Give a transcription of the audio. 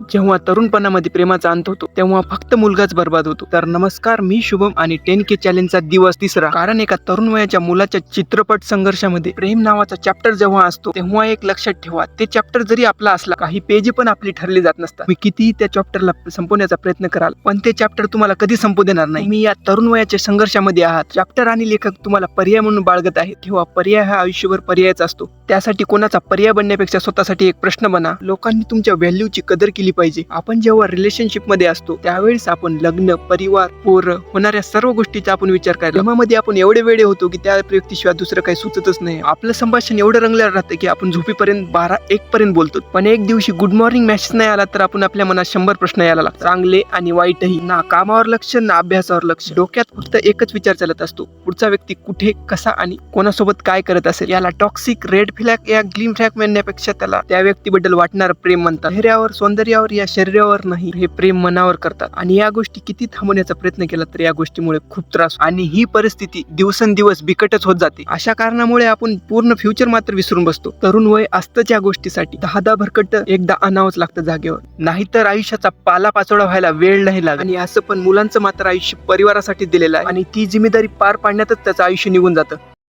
जेव्हा तरुणपणामध्ये प्रेमाचा अंत होतो तेव्हा फक्त मुलगाच बर्बाद होतो. तर नमस्कार मी शुभम आणि टेन के चॅलेंजचा दिवस तिसरा. कारण एका तरुण वयाच्या मुलाच्या चित्रपट संघर्षामध्ये प्रेम नावाचा चॅप्टर जेव्हा असतो तेव्हा एक लक्षात ठेवा ते चॅप्टर जरी आपला असला काही पेज पण आपली ठरली जात नसतात. मी कितीही त्या चॅप्टरला संपवण्याचा प्रयत्न कराल पण ते चॅप्टर तुम्हाला कधी संपू देणार नाही. मी या तरुण वयाच्या संघर्षामध्ये आहात. चॅप्टर आणि लेखक तुम्हाला पर्याय म्हणून बाळगत आहेत. तेव्हा पर्याय हा आयुष्यभर पर्यायच असतो. त्यासाठी कोणाचा पर्याय बनण्यापेक्षा स्वतःसाठी एक प्रश्न बना. लोकांनी तुमच्या व्हॅल्यूची कदर केली पाहिजे. आपण जेव्हा रिलेशनशिपमध्ये असतो त्यावेळेस आपण लग्न परिवार पोर होणाऱ्या सर्व गोष्टीचा आपण विचार करायला प्रेमामध्ये आपण एवढे वेळे होतो की त्या व्यक्तीशिवाय दुसरं काही सुचतच नाही. आपलं संभाषण एवढं रंगलं राहतं की आपण झोपेपर्यंत बारा एक पर्यंत बोलतो. पण एक दिवशी गुड मॉर्निंग मेसेज नाही आला तर आपण आपल्या मनात शंभर प्रश्न यायला लागतात. चांगले आणि वाईटही. ना कामावर लक्ष ना अभ्यासावर लक्ष. डोक्यात फक्त एकच विचार चालत असतो. पुढचा व्यक्ती कुठे कसा आणि कोणासोबत काय करत असेल? याला टॉक्सिक रेड फ्लॅग या ग्लीम फ्लॅग म्हणण्यापेक्षा त्याला त्या व्यक्तीबद्दल वाटणार प्रेम म्हणतात. चेहऱ्यावर डोक्यावर या शरीरावर नाही हे प्रेम मनावर करतात. आणि या गोष्टी किती थांबवण्याचा प्रयत्न केला तर या गोष्टीमुळे खूप त्रास आणि ही परिस्थिती दिवसेंदिवस बिकटच होत जाते. अशा कारणामुळे आपण पूर्ण फ्युचर मात्र विसरून बसतो. तरुण वय असतंच या गोष्टीसाठी. दहा दहा भरकट एकदा आणावंच लागतं जागेवर. नाहीतर आयुष्याचा पाला पाचोळा व्हायला वेळ नाही लागत. आणि असं पण मुलांचं मात्र आयुष्य परिवारासाठी दिलेलं आहे. आणि ती जिम्मेदारी पार पाडण्यातच त्याचं आयुष्य निघून जातं.